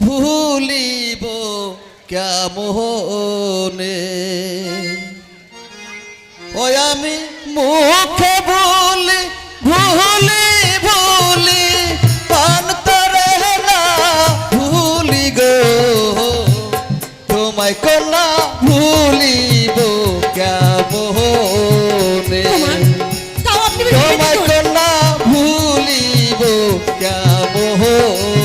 ভুলিব কেমনে? ওই আমি মুখে বলি ভুলি ভুলি অন্তরে না ভুলি গো। তোমায় কন্যা ভুলিব কেমনে? তোমায়। কন্যা ভুলিব কেমনে?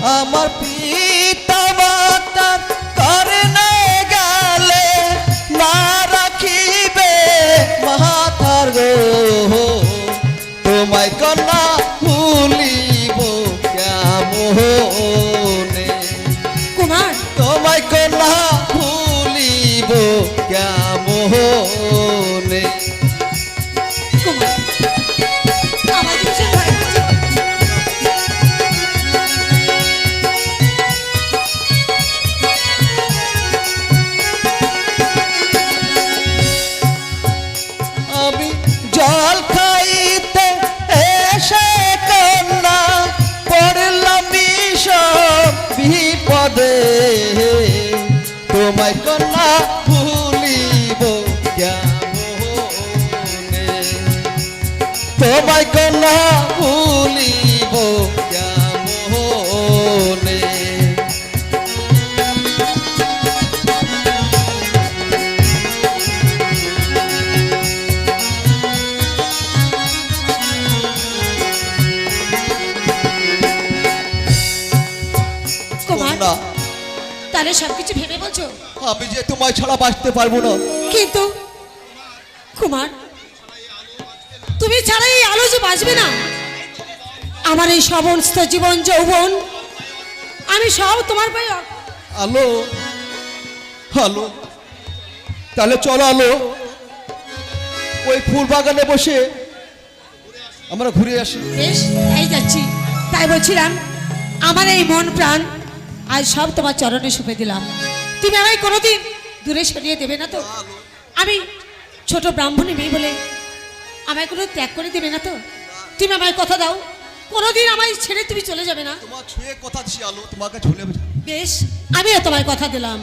আমার পিতা মাতার করনে গেলে না রাখিবে মাথার গো তোমায় কন্যা ভুলিব কেমনে? তোমায় কন্যা ভুলিব তোমায় কন্যা ভুলিব কেমনে? কুমার না তাহলে সবকিছু আমি যে তোমায় ছাড়া বাঁচতে পারব না। কিন্তু কুমার তুমি ছাড়া এই আলো যে বাঁচবে না। আমার এই সমস্ত জীবন যৌবন আমি সব তোমার পায়ে অর্পণ আলো তাহলে চলো আলো। ওই ফুল বাগানে বসে আমরা ঘুরে আসি। বেশ তাই যাচ্ছি। তাই বলছিলাম আমার এই মন প্রাণ আজ সব তোমার চরণে সুপে দিলাম। তুমি আমায় কোনোদিন দূরে সরিয়ে দেবে না তো? আমি ছোট ব্রাহ্মণী মেয়ে বলে আমায় কোনো ত্যাগ করে দেবে না তো? তুমি আমায় কথা দাও কোনোদিন আমায় ছেড়ে তুমি চলে যাবে না। তোমার ছুঁয়ে কথা দিছি আলো তোমাকে ঝুলে বেশ আমিও তোমায় কথা দিলাম।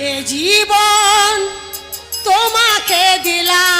এ জীবন তোমাকে দিলাম।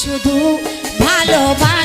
শুধু ভালোবাসা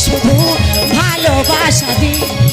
শুধু ভালোবাসা দিও